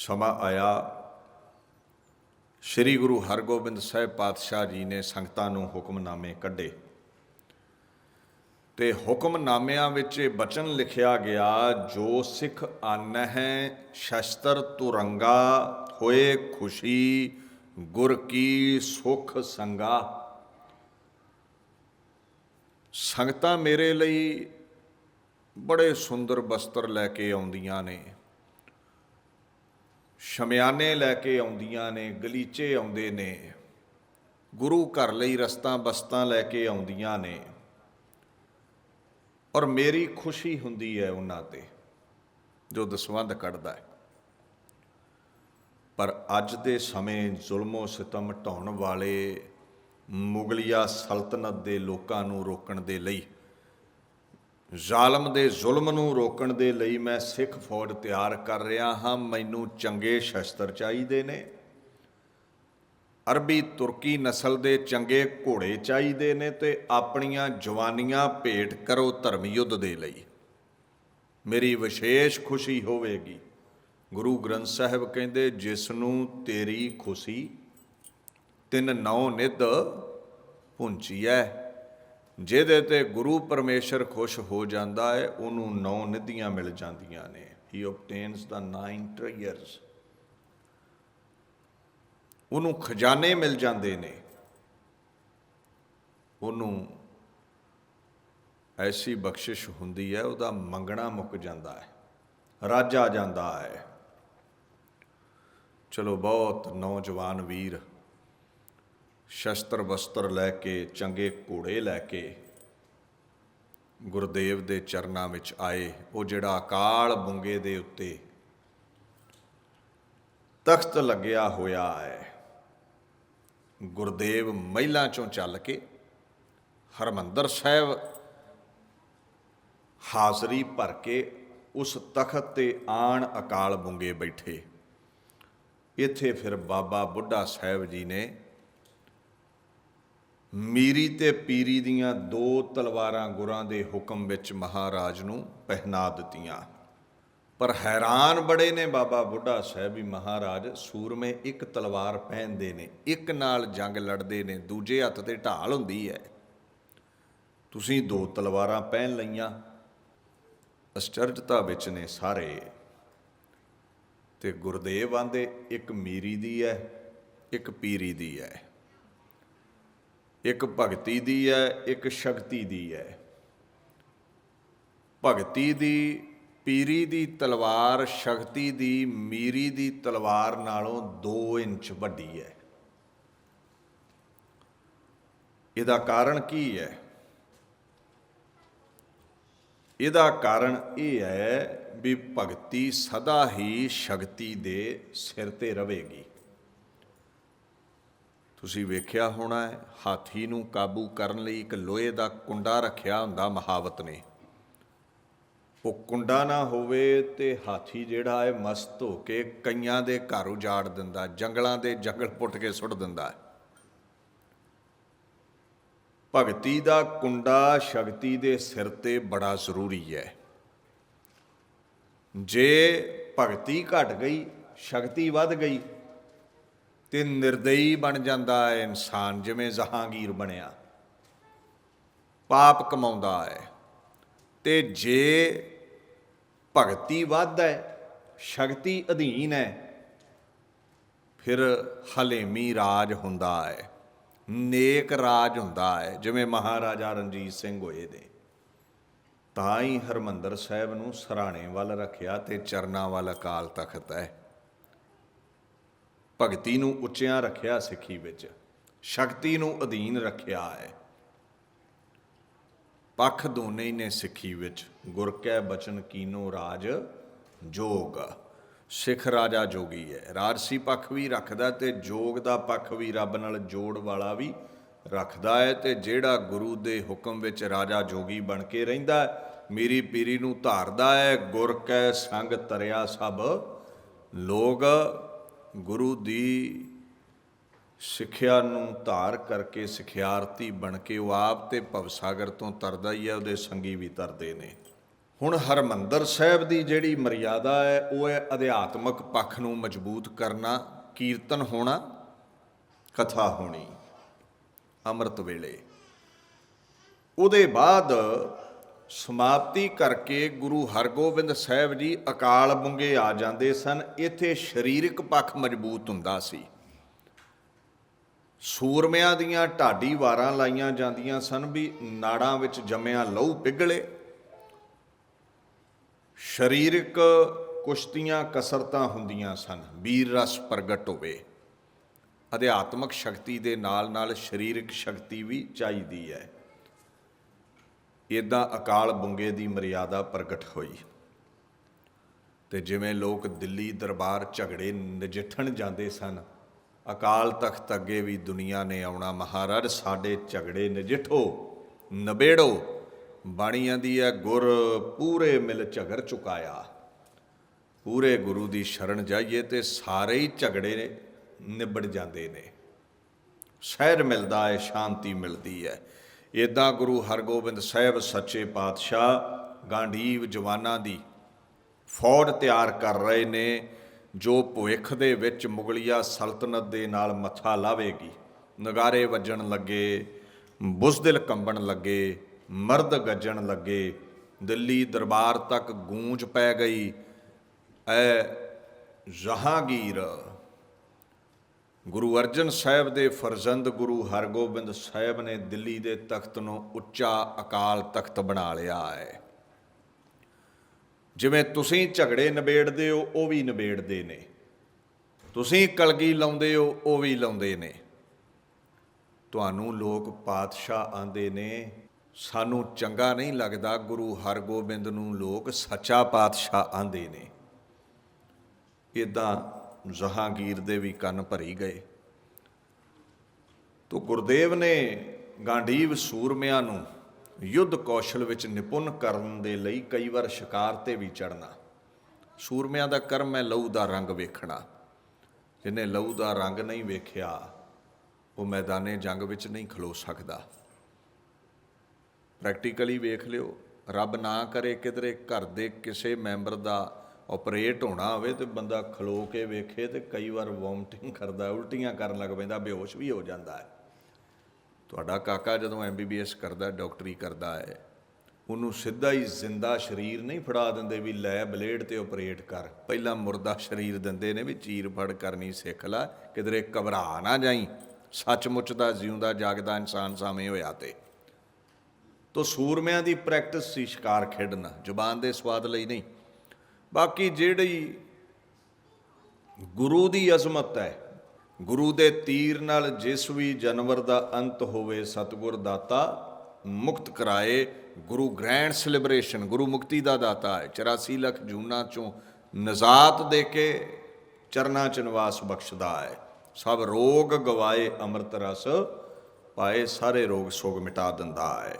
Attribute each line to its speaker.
Speaker 1: ਸਮਾਂ ਆਇਆ। ਸ੍ਰੀ ਗੁਰੂ ਹਰਗੋਬਿੰਦ ਸਾਹਿਬ ਪਾਤਸ਼ਾਹ ਜੀ ਨੇ ਸੰਗਤਾਂ ਨੂੰ ਹੁਕਮਨਾਮੇ ਕੱਢੇ। ਤੇ ਹੁਕਮਨਾਮਿਆਂ ਵਿੱਚ ਇਹ ਬਚਨ ਲਿਖਿਆ ਗਿਆ, ਜੋ ਸਿੱਖ ਆਨਹਿ ਸ਼ਸਤਰ ਤੁਰੰਗਾ, ਹੋਏ ਖੁਸ਼ੀ ਗੁਰ ਕੀ ਸੁਖ ਸੰਗਾ। ਸੰਗਤਾਂ ਮੇਰੇ ਲਈ ਬੜੇ ਸੁੰਦਰ ਬਸਤਰ ਲੈ ਕੇ ਆਉਂਦੀਆਂ ਨੇ। ਸ਼ਮਿਆਨੇ ਲੈ ਕੇ ਆਉਂਦੀਆਂ ਨੇ, ਗਲੀਚੇ ਆਉਂਦੇ ਨੇ। ਗੁਰੂ ਘਰ ਲਈ ਰਸਤਾਂ ਬਸਤਾਂ ਲੈ ਕੇ ਆਉਂਦੀਆਂ ਨੇ। ਔਰ ਮੇਰੀ ਖੁਸ਼ੀ ਹੁੰਦੀ ਹੈ ਉਹਨਾਂ ਤੇ, ਜੋ ਦਸਵੰਧ ਕੱਢਦਾ ਹੈ। ਪਰ ਅੱਜ ਦੇ ਸਮੇਂ ਜ਼ੁਲਮੋ ਸਿਤਮ ਢਾਉਣ ਵਾਲੇ ਮੁਗਲਿਆ ਸਲਤਨਤ ਦੇ ਲੋਕਾਂ ਨੂੰ ਰੋਕਣ ਦੇ ਲਈ ਜ਼ਾਲਮ ਦੇ ਜ਼ੁਲਮ ਨੂੰ ਰੋਕਣ ਦੇ ਲਈ ਮੈਂ ਸਿੱਖ ਫੌਜ ਤਿਆਰ ਕਰ ਰਿਹਾ ਹਾਂ, ਮੈਨੂੰ ਚੰਗੇ ਸ਼ਸਤਰ ਚਾਹੀਦੇ ਨੇ। ਅਰਬੀ ਤੁਰਕੀ ਨਸਲ ਦੇ ਚੰਗੇ ਘੋੜੇ ਚਾਹੀਦੇ ਨੇ ਤੇ ਆਪਣੀਆਂ ਜਵਾਨੀਆਂ ਭੇਟ ਕਰੋ ਧਰਮ ਯੁੱਧ ਦੇ ਲਈ। ਮੇਰੀ ਵਿਸ਼ੇਸ਼ ਖੁਸ਼ੀ ਹੋਵੇਗੀ। ਗੁਰੂ ਗ੍ਰੰਥ ਸਾਹਿਬ ਕਹਿੰਦੇ, ਜਿਸ ਨੂੰ ਤੇਰੀ ਖੁਸ਼ੀ ਤਿੰਨ ਨੌ ਨਿਧ ਪੁੰਚੀਐ ਜਿਹਦੇ ਤੇ ਗੁਰੂ ਪਰਮੇਸ਼ਰ ਖੁਸ਼ ਹੋ ਜਾਂਦਾ ਹੈ, ਉਹਨੂੰ ਨੌ ਨਿਧੀਆਂ ਮਿਲ ਜਾਂਦੀਆਂ ਨੇ। ਹੀ obtains the nine treasures ਉਹਨੂੰ ਖਜ਼ਾਨੇ ਮਿਲ ਜਾਂਦੇ ਨੇ। ਉਹਨੂੰ ਐਸੀ ਬਖਸ਼ਿਸ਼ ਹੁੰਦੀ ਹੈ, ਉਹਦਾ ਮੰਗਣਾ ਮੁੱਕ ਜਾਂਦਾ ਹੈ। ਰਾਜਾ ਜਾਂਦਾ ਹੈ। ਚਲੋ ਬਹੁਤ ਨੌਜਵਾਨ ਵੀਰ ਸ਼ਸਤਰ ਵਸਤਰ ਲੈ ਕੇ, ਚੰਗੇ ਘੋੜੇ ਲੈ ਕੇ ਗੁਰਦੇਵ ਦੇ ਚਰਨਾਂ ਵਿੱਚ ਆਏ। ਉਹ ਜਿਹੜਾ ਅਕਾਲ ਬੁੰਗੇ ਦੇ ਉੱਤੇ ਤਖਤ ਲੱਗਿਆ ਹੋਇਆ ਹੈ, ਗੁਰਦੇਵ ਮਹਿਲਾਂ ਚੋਂ ਚੱਲ ਕੇ ਹਰਮੰਦਰ ਸਾਹਿਬ ਹਾਜ਼ਰੀ ਭਰ ਕੇ ਉਸ ਤਖਤ ਤੇ ਆਣ ਅਕਾਲ ਬੁੰਗੇ ਬੈਠੇ। ਇੱਥੇ ਫਿਰ ਬਾਬਾ ਬੁੱਢਾ ਸਾਹਿਬ ਜੀ ਨੇ ਮੀਰੀ ਤੇ ਪੀਰੀ ਦੀਆਂ ਦੋ ਤਲਵਾਰਾਂ ਗੁਰਾਂ ਦੇ ਹੁਕਮ ਵਿੱਚ ਮਹਾਰਾਜ ਨੂੰ ਪਹਿਨਾ ਦਿੱਤੀਆਂ। ਪਰ ਹੈਰਾਨ ਬੜੇ ਨੇ ਬਾਬਾ ਬੁੱਢਾ ਸਾਹਿਬ ਵੀ ਮਹਾਰਾਜ ਸੂਰਮੇ ਇੱਕ ਤਲਵਾਰ ਪਹਿਨਦੇ ਨੇ, ਇੱਕ ਨਾਲ ਜੰਗ ਲੜਦੇ ਨੇ, ਦੂਜੇ ਹੱਥ ਤੇ ਢਾਲ ਹੁੰਦੀ ਹੈ। ਤੁਸੀਂ ਦੋ ਤਲਵਾਰਾਂ ਪਹਿਨ ਲਈਆਂ ਅਚਰਜਤਾ ਵਿੱਚ ਨੇ ਸਾਰੇ। ਤੇ ਗੁਰਦੇਵ ਆਂਦੇ, ਇੱਕ ਮੀਰੀ ਦੀ ਹੈ, ਇੱਕ ਪੀਰੀ ਦੀ ਹੈ। ਇੱਕ ਭਗਤੀ ਦੀ ਹੈ, ਇੱਕ ਸ਼ਕਤੀ ਦੀ ਹੈ। ਭਗਤੀ ਦੀ ਪੀਰੀ ਦੀ ਤਲਵਾਰ, ਸ਼ਕਤੀ ਦੀ ਮੀਰੀ ਦੀ ਤਲਵਾਰ ਨਾਲੋਂ 2 ਇੰਚ ਵੱਡੀ ਹੈ। ਇਹਦਾ ਕਾਰਨ ਕੀ ਹੈ? ਇਹਦਾ ਕਾਰਨ ਇਹ ਹੈ ਵੀ ਭਗਤੀ ਸਦਾ ਹੀ ਸ਼ਕਤੀ ਦੇ ਸਿਰ ਤੇ ਰਹੇਗੀ। ਤੁਸੀਂ ਵੇਖਿਆ ਹੋਣਾ ਹੈ, ਹਾਥੀ ਨੂੰ ਕਾਬੂ ਕਰਨ ਲਈ ਇੱਕ ਲੋਹੇ ਦਾ ਕੁੰਡਾ ਰੱਖਿਆ ਹੁੰਦਾ ਮਹਾਵਤ ਨੇ। ਉਹ ਕੁੰਡਾ ਨਾ ਹੋਵੇ ਤੇ ਹਾਥੀ ਜਿਹੜਾ ਹੈ ਮਸਤ ਹੋ ਕੇ ਕਈਆਂ ਦੇ ਘਰ ਉਜਾੜ ਦਿੰਦਾ, ਜੰਗਲਾਂ ਦੇ ਜੰਗਲ ਪੁੱਟ ਕੇ ਸੁੱਟ ਦਿੰਦਾ ਭਗਤੀ ਦਾ ਕੁੰਡਾ ਸ਼ਕਤੀ ਦੇ ਸਿਰ ਤੇ ਬੜਾ ਜ਼ਰੂਰੀ ਹੈ। ਜੇ ਭਗਤੀ ਘਟ ਗਈ, ਸ਼ਕਤੀ ਵੱਧ ਗਈ ਤੇ ਨਿਰਦਈ ਬਣ ਜਾਂਦਾ ਹੈ ਇਨਸਾਨ, ਜਿਵੇਂ ਜਹਾਂਗੀਰ ਬਣਿਆ। ਪਾਪ ਕਮਾਉਂਦਾ ਹੈ। ਤੇ ਜੇ ਭਗਤੀ ਵੱਧ ਹੈ, ਸ਼ਕਤੀ ਅਧੀਨ ਹੈ, ਫਿਰ ਹਲੇਮੀ ਰਾਜ ਹੁੰਦਾ ਹੈ। ਨੇਕ ਰਾਜ ਹੁੰਦਾ ਹੈ, ਜਿਵੇਂ ਮਹਾਰਾਜਾ ਰਣਜੀਤ ਸਿੰਘ ਹੋਏ ਦੇ ਤਾਂ ਹੀ ਹਰਮੰਦਰ ਸਾਹਿਬ ਨੂੰ ਸਰਾਣੇ ਵੱਲ ਰੱਖਿਆ ਤੇ ਚਰਨਾਂ ਵੱਲ ਅਕਾਲ ਤਖਤ ਹੈ। ਭਗਤੀ ਨੂੰ ਉੱਚਿਆਂ ਰੱਖਿਆ ਸਿੱਖੀ ਵਿੱਚ ਸ਼ਕਤੀ ਨੂੰ ਅਧੀਨ ਰੱਖਿਆ ਹੈ। ਪੱਖ ਦੋਨੇ ਨੇ ਸਿੱਖੀ ਵਿੱਚ ਗੁਰ ਕੈ ਬਚਨ ਕੀਨੋ ਰਾਜ ਜੋਗ। ਸਿੱਖ ਰਾਜਾ ਜੋਗੀ ਹੈ। ਰਾਜਸੀ ਪੱਖ ਵੀ ਰੱਖਦਾ ਤੇ ਜੋਗ ਦਾ ਪੱਖ ਵੀ ਰੱਬ ਨਾਲ ਜੋੜ ਵਾਲਾ ਵੀ ਰੱਖਦਾ ਹੈ ਤੇ ਜਿਹੜਾ ਗੁਰੂ ਦੇ ਹੁਕਮ ਵਿੱਚ ਰਾਜਾ ਜੋਗੀ ਬਣ ਕੇ ਰਹਿੰਦਾ ਹੈ, ਮੀਰੀ ਪੀਰੀ ਨੂੰ ਧਾਰਦਾ ਹੈ ਗੁਰ ਕੈ ਸੰਗ ਤਰਿਆ ਸਭ ਲੋਗ। ਗੁਰੂ ਦੀ ਸਿੱਖਿਆ ਨੂੰ ਧਾਰ ਕਰਕੇ ਸਿਖਿਆਰਤੀ ਬਣ ਕੇ ਉਹ ਆਪ ਤੇ ਭਵਸਾਗਰ ਤੋਂ ਤਰਦਾ ਹੀ ਹੈ, ਉਹਦੇ ਸੰਗੀ ਵੀ ਤਰਦੇ ਨੇ। ਹੁਣ ਹਰਮੰਦਰ ਸਾਹਿਬ ਦੀ ਜਿਹੜੀ ਮਰਿਆਦਾ ਹੈ, ਉਹ ਹੈ ਅਧਿਆਤਮਕ ਪੱਖ ਨੂੰ ਮਜ਼ਬੂਤ ਕਰਨਾ, ਕੀਰਤਨ ਹੋਣਾ, ਕਥਾ ਹੋਣੀ, ਅੰਮ੍ਰਿਤ ਵੇਲੇ। ਉਹਦੇ ਬਾਅਦ ਸਮਾਪਤੀ ਕਰਕੇ ਗੁਰੂ ਹਰਗੋਬਿੰਦ ਸਾਹਿਬ ਜੀ ਅਕਾਲ ਬੁੰਗੇ ਆ ਜਾਂਦੇ ਸਨ। ਇੱਥੇ ਸਰੀਰਕ ਪੱਖ ਮਜ਼ਬੂਤ ਹੁੰਦਾ ਸੀ। ਸੂਰਮਿਆਂ ਦੀਆਂ ਢਾਡੀ ਵਾਰਾਂ ਲਾਈਆਂ ਜਾਂਦੀਆਂ ਸਨ ਵੀ ਨਾੜਾਂ ਵਿੱਚ ਜੰਮਿਆ ਲਹੂ ਪਿਘਲੇ। ਸਰੀਰਕ ਕੁਸ਼ਤੀਆਂ, ਕਸਰਤਾਂ ਹੁੰਦੀਆਂ ਸਨ। ਵੀਰ ਰਸ ਪ੍ਰਗਟ ਹੋਵੇ। ਅਧਿਆਤਮਕ ਸ਼ਕਤੀ ਦੇ ਨਾਲ ਨਾਲ ਸਰੀਰਕ ਸ਼ਕਤੀ ਵੀ ਚਾਹੀਦੀ ਹੈ। ਇਦਾਂ ਅਕਾਲ ਬੁੰਗੇ ਦੀ ਮਰਿਆਦਾ ਪ੍ਰਗਟ ਹੋਈ। ਤੇ ਜਿਵੇਂ ਲੋਕ ਦਿੱਲੀ ਦਰਬਾਰ ਝਗੜੇ ਨਜਿੱਠਣ ਜਾਂਦੇ ਸਨ, ਅਕਾਲ ਤਖਤ ਅੱਗੇ ਵੀ ਦੁਨੀਆ ਨੇ ਆਉਣਾ ਮਹਾਰਾਜ ਸਾਡੇ ਝਗੜੇ ਨਜਿੱਠੋ, ਨਬੇੜੋ, ਬਾਣੀਆਂ ਦੀ ਹੈ ਗੁਰ ਪੂਰੇ ਮਿਲ ਝਗੜ ਚੁਕਾਇਆ। ਪੂਰੇ ਗੁਰੂ ਦੀ ਸ਼ਰਨ ਜਾਈਏ ਤੇ ਸਾਰੇ ਹੀ ਝਗੜੇ ਨਿਬੜ ਜਾਂਦੇ ਨੇ। ਸਹਿਰ ਮਿਲਦਾ ਹੈ, ਸ਼ਾਂਤੀ ਮਿਲਦੀ ਹੈ। ਇਦਾਂ ਗੁਰੂ ਹਰਗੋਬਿੰਦ ਸਾਹਿਬ ਸੱਚੇ ਪਾਤਸ਼ਾਹ ਗਾਂਧੀਵ ਜਵਾਨਾਂ ਦੀ ਫੌਜ ਤਿਆਰ ਕਰ ਰਹੇ ਨੇ, ਜੋ ਭੁੱਖ ਦੇ ਵਿੱਚ ਮੁਗਲਿਆ ਸਲਤਨਤ ਦੇ ਨਾਲ ਮੱਥਾ ਲਾਵੇਗੀ। ਨਗਾਰੇ ਵੱਜਣ ਲੱਗੇ, ਬੁਜ਼ਦਿਲ ਕੰਬਣ ਲੱਗੇ, ਮਰਦ ਗੱਜਣ ਲੱਗੇ, ਦਿੱਲੀ ਦਰਬਾਰ ਤੱਕ ਗੂੰਜ ਪੈ ਗਈ, ਐ ਜਹਾਂਗੀਰ ਗੁਰੂ ਅਰਜਨ ਸਾਹਿਬ ਦੇ ਫਰਜ਼ੰਦ ਗੁਰੂ ਹਰਗੋਬਿੰਦ ਸਾਹਿਬ ਨੇ ਦਿੱਲੀ ਦੇ ਤਖਤ ਨੂੰ ਉੱਚਾ ਅਕਾਲ ਤਖਤ ਬਣਾ ਲਿਆ ਹੈ। ਜਿਵੇਂ ਤੁਸੀਂ ਝਗੜੇ ਨਿਬੇੜਦੇ ਹੋ, ਉਹ ਵੀ ਨਿਬੇੜਦੇ ਨੇ। ਤੁਸੀਂ ਕਲਗੀ ਲਾਉਂਦੇ ਹੋ, ਉਹ ਵੀ ਲਾਉਂਦੇ ਨੇ। ਤੁਹਾਨੂੰ ਲੋਕ ਪਾਤਸ਼ਾਹ ਆਂਦੇ ਨੇ, ਸਾਨੂੰ ਚੰਗਾ ਨਹੀਂ ਲੱਗਦਾ ਗੁਰੂ ਹਰਗੋਬਿੰਦ ਨੂੰ ਲੋਕ ਸੱਚਾ ਪਾਤਸ਼ਾਹ ਆਂਦੇ ਨੇ। ਇਦਾਂ ਜਹਾਂਗੀਰ ਦੇ ਵੀ ਕੰਨ ਭਰੀ ਗਏ। ਤੋ ਗੁਰਦੇਵ ਨੇ ਗਾਂਧੀਵ ਸੂਰਮਿਆਂ ਨੂੰ ਯੁੱਧ ਕੌਸ਼ਲ ਵਿੱਚ ਨਿਪੁੰਨ ਕਰਨ ਦੇ ਲਈ ਕਈ ਵਾਰ ਸ਼ਿਕਾਰ ਤੇ ਵੀ ਚੜਨਾ ਸੂਰਮਿਆਂ ਦਾ ਕਰਮ ਹੈ ਲਹੂ ਦਾ ਰੰਗ ਵੇਖਣਾ। ਜਿਹਨੇ ਲਹੂ ਦਾ ਰੰਗ ਨਹੀਂ ਵੇਖਿਆ, ਉਹ ਮੈਦਾਨੇ ਜੰਗ ਵਿੱਚ ਨਹੀਂ ਖਲੋ ਸਕਦਾ। ਪ੍ਰੈਕਟੀਕਲੀ ਵੇਖ ਲਿਓ, ਰੱਬ ਨਾ ਕਰੇ ਕਿਧਰੇ ਘਰ ਦੇ ਕਿਸੇ ਮੈਂਬਰ ਦਾ ਆਪਰੇਟ ਹੋਣਾ ਹੋਵੇ ਤੇ ਬੰਦਾ ਖਲੋ ਕੇ ਵੇਖੇ ਤੇ ਕਈ ਵਾਰ ਵੋਮਟਿੰਗ ਕਰਦਾ, ਉਲਟੀਆਂ ਕਰਨ ਲੱਗ ਪੈਂਦਾ, ਬੇਹੋਸ਼ ਵੀ ਹੋ ਜਾਂਦਾ ਹੈ। ਤੁਹਾਡਾ ਕਾਕਾ ਜਦੋਂ ਐਮਬੀਬੀਐਸ ਕਰਦਾ, ਡਾਕਟਰੀ ਕਰਦਾ ਹੈ, ਉਹਨੂੰ ਸਿੱਧਾ ਹੀ ਜ਼ਿੰਦਾ ਸਰੀਰ ਨਹੀਂ ਫੜਾ ਦਿੰਦੇ ਵੀ ਲੈ ਬਲੇਡ ਤੇ ਆਪਰੇਟ ਕਰ। ਪਹਿਲਾਂ ਮੁਰਦਾ ਸਰੀਰ ਦਿੰਦੇ ਨੇ ਵੀ ਚੀਰ ਫੜ ਕਰਨੀ ਸਿੱਖ ਲੈ, ਕਿਧਰੇ ਘਬਰਾ ਨਾ ਜਾਈ। ਸੱਚਮੁੱਚ ਦਾ ਜਿਉਂਦਾ ਜਾਗਦਾ ਇਨਸਾਨ ਸਾਹਮਣੇ ਹੋਇਆ ਤੇ। ਤੋ ਸੂਰਮਿਆਂ ਦੀ ਪ੍ਰੈਕਟਿਸ ਸੀ ਸ਼ਿਕਾਰ ਖੇਡਣਾ, ਜ਼ੁਬਾਨ ਦੇ ਸਵਾਦ ਲਈ ਨਹੀਂ। ਬਾਕੀ ਜਿਹੜੀ ਗੁਰੂ ਦੀ ਅਜ਼ਮਤ ਹੈ, ਗੁਰੂ ਦੇ ਤੀਰ ਨਾਲ ਜਿਸ ਵੀ ਜਾਨਵਰ ਦਾ ਅੰਤ ਹੋਵੇ, ਸਤਿਗੁਰ ਦਾਤਾ ਮੁਕਤ ਕਰਾਏ, ਗੁਰੂ ਗ੍ਰੈਂਡ ਸੈਲੀਬ੍ਰੇਸ਼ਨ, ਗੁਰੂ ਮੁਕਤੀ ਦਾ ਦਾਤਾ ਹੈ। 84 ਲੱਖ ਜੂਨਾ ਚੋਂ ਨਜ਼ਾਤ ਦੇ ਕੇ ਚਰਨਾ ਚ ਨਿਵਾਸ ਬਖਸ਼ਦਾ ਹੈ। ਸਭ ਰੋਗ ਗਵਾਏ, ਅੰਮ੍ਰਿਤ ਰਸ ਪਾਏ, ਸਾਰੇ ਰੋਗ ਸੋਗ ਮਿਟਾ ਦਿੰਦਾ ਹੈ।